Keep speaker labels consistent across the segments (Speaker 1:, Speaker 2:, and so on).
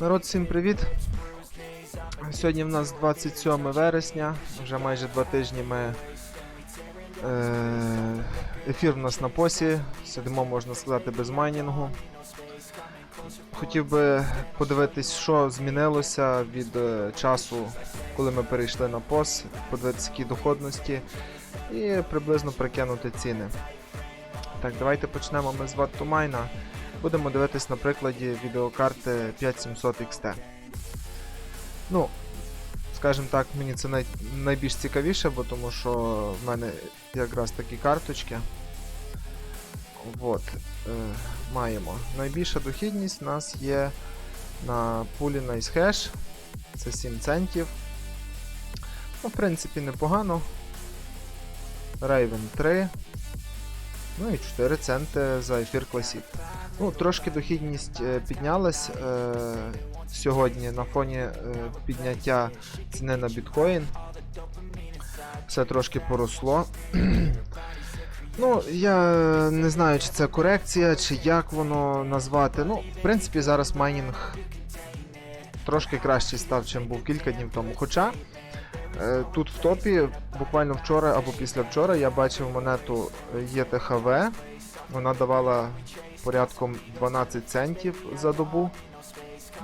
Speaker 1: Народ, всім привіт! Сьогодні в нас 27 вересня, вже майже два тижні ми. Е, ефір в нас на посі, сидимо, можна сказати, без майнінгу. Хотів би подивитись, що змінилося від е, часу, коли ми перейшли на пос, подивитися, які доходності і приблизно прикинути ціни. Так, давайте почнемо ми з Watt2Mine. Будемо дивитись на прикладі відеокарти 5700 XT. Ну, скажімо так, мені це най... найбільш цікавіше, бо тому що в мене якраз такі карточки. От, е, маємо. Найбільша дохідність у нас є на пулі NiceHash. Це 7 центів. Ну, в принципі, непогано. Raven 3. Ну і 4 центи за ефір Classic. Ну, трошки дохідність е, піднялась е, сьогодні на фоні е, підняття ціни на біткоін. Все трошки поросло. ну, я не знаю, чи це корекція, чи як воно назвати. Ну, в принципі, зараз майнінг трошки кращий став, чим був кілька днів тому. Хоча тут в топі, буквально вчора або післявчора, я бачив монету ЄТХВ. Вона давала порядком 12 центів за добу,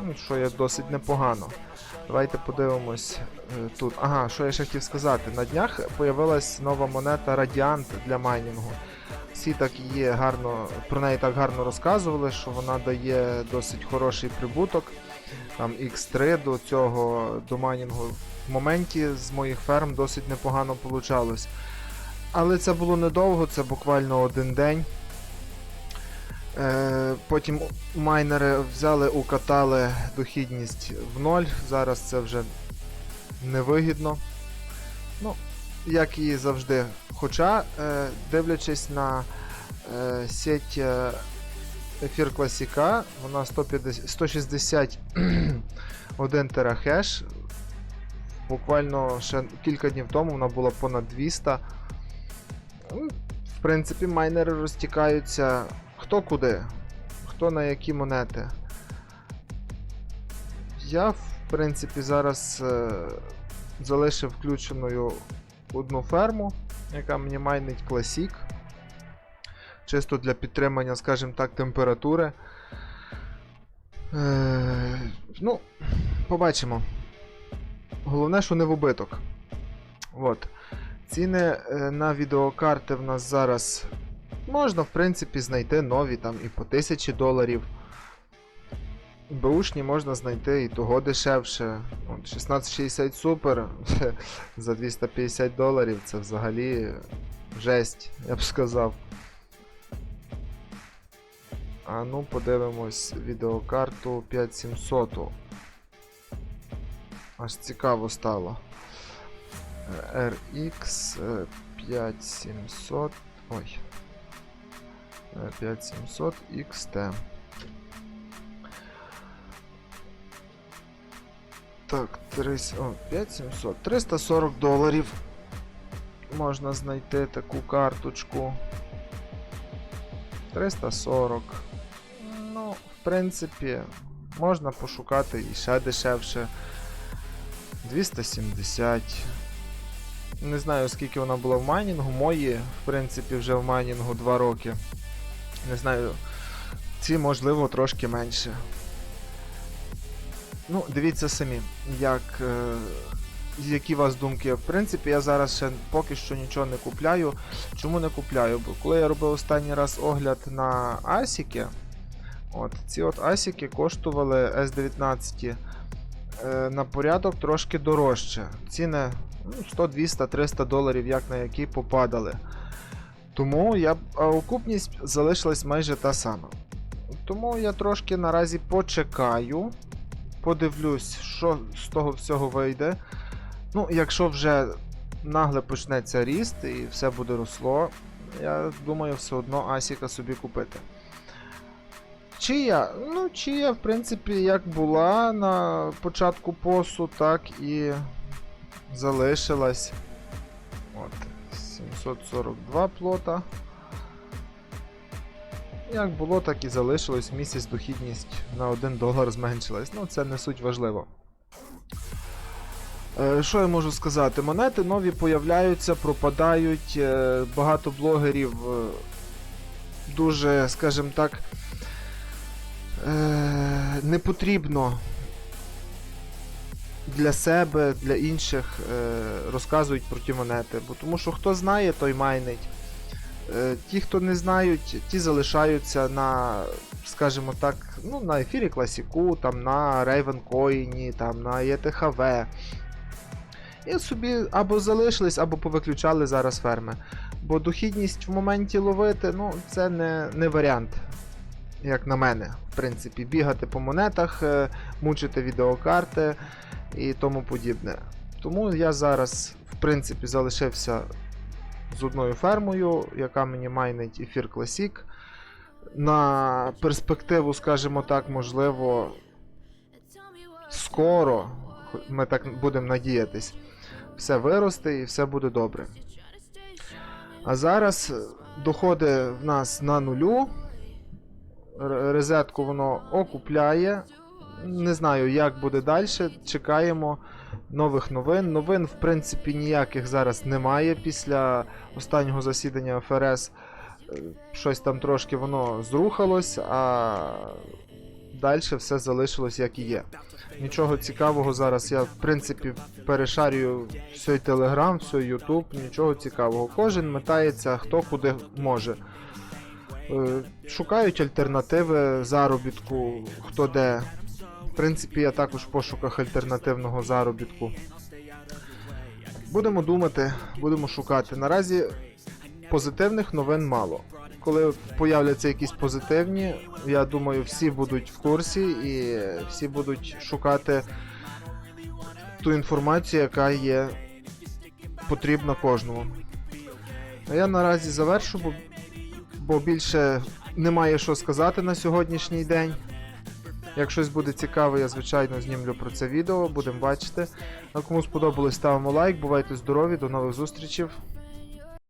Speaker 1: ну, що є досить непогано. Давайте подивимось е, тут. Ага, що я ще хотів сказати. На днях появилась нова монета Radiant для майнінгу. Всі так її гарно, про неї так гарно розказували, що вона дає досить хороший прибуток. Там X3 до цього до майнінгу. В моменті з моїх ферм досить непогано получалось. Але це було недовго, це буквально один день. Е, Потім майнери взяли, укатали дохідність в ноль. Зараз це вже невигідно. Ну, як і завжди. Хоча, е, дивлячись на е, сеть ефір класіка, вона 150, 161 терахеш. Буквально ще кілька днів тому вона була понад 200. Ну, В принципі, майнери розтікаються хто куди, хто на які монети. Я, в принципі, зараз е, залишив включеною одну ферму, яка мені майнить Classic. Чисто для підтримання, скажімо так, температури. Е, ну, побачимо. Головне, що не в убиток. От. Ціни е, на відеокарти в нас зараз можна, в принципі, знайти нові там і по 1000 доларів. Бушні можна знайти і того дешевше. От 1660 Super за 250 доларів це взагалі жесть, я б сказав. А ну подивимось відеокарту 5700. Аж цікаво стало. Е, RX е, 5700. Ой. Е, 5700 XT. Так, 300, о, 5700. 340 доларів. Можна знайти таку карточку. 340. Принципі, можна пошукати і ще дешевше. 270. Не знаю, скільки вона була в майнінгу. Мої, в принципі, вже в майнінгу 2 роки. Не знаю, ці, можливо, трошки менше. Ну, дивіться самі, як. Е, які у вас думки. В принципі, я зараз ще поки що нічого не купляю. Чому не купляю? Бо коли я робив останній раз огляд на Асіки, от, ці от Асіки коштували S19 е, на порядок трошки дорожче. Ціни ну, 100, 200, 300 доларів, як на які попадали. Тому я, а окупність залишилась майже та сама. Тому я трошки наразі почекаю. Подивлюсь, що з того всього вийде. Ну, якщо вже нагле почнеться ріст і все буде росло, я думаю, все одно Асіка собі купити. Чия? Ну, Чия, в принципі, як була на початку посу, так і залишилась. От, 742 плота. Як було, так і залишилось. Місяць дохідність на 1 долар зменшилась. Ну, це не суть важливо. Е, Що я можу сказати? Монети нові появляються, пропадають. е, Багато блогерів е, дуже, скажімо так, е, не потрібно для себе, для інших е, розказують про ті монети. Бо тому що хто знає, той майнить. Е, Ті, хто не знають, ті залишаються на, скажімо так, ну, на ефірі Класіку, там, на Ravencoin, там, на ETHV. І собі або залишились, або повиключали зараз ферми. Бо дохідність в моменті ловити, ну, це не, не варіант, як на мене. В принципі, бігати по монетах, е, мучити відеокарти і тому подібне. Тому я зараз, в принципі, залишився з одною фермою, яка мені майнить ефір Classic. На перспективу, скажімо так, можливо, скоро, ми так будемо надіятись, все виросте і все буде добре. А зараз доходи в нас на нулю. Резетку воно окупляє. Не знаю, як буде далі. Чекаємо нових новин. Новин, в принципі, ніяких зараз немає після останнього засідання ФРС. Е, Щось там трошки воно зрухалось, а далі все залишилось як і є. Нічого цікавого зараз. Я, в принципі, перешарюю все Телеграм, все Ютуб, нічого цікавого. Кожен метається хто куди може. Е, Шукають альтернативи заробітку, хто де. В принципі, я також в пошуках альтернативного заробітку. Будемо думати, будемо шукати. Наразі позитивних новин мало. Коли появляться якісь позитивні, я думаю, всі будуть в курсі і всі будуть шукати ту інформацію, яка є потрібна кожному. А я наразі завершу, бо, бо більше немає що сказати на сьогоднішній день. Як щось буде цікаве, я звичайно знімлю про це відео, будемо бачити. А кому сподобалось, ставимо лайк, бувайте здорові, до нових зустрічей.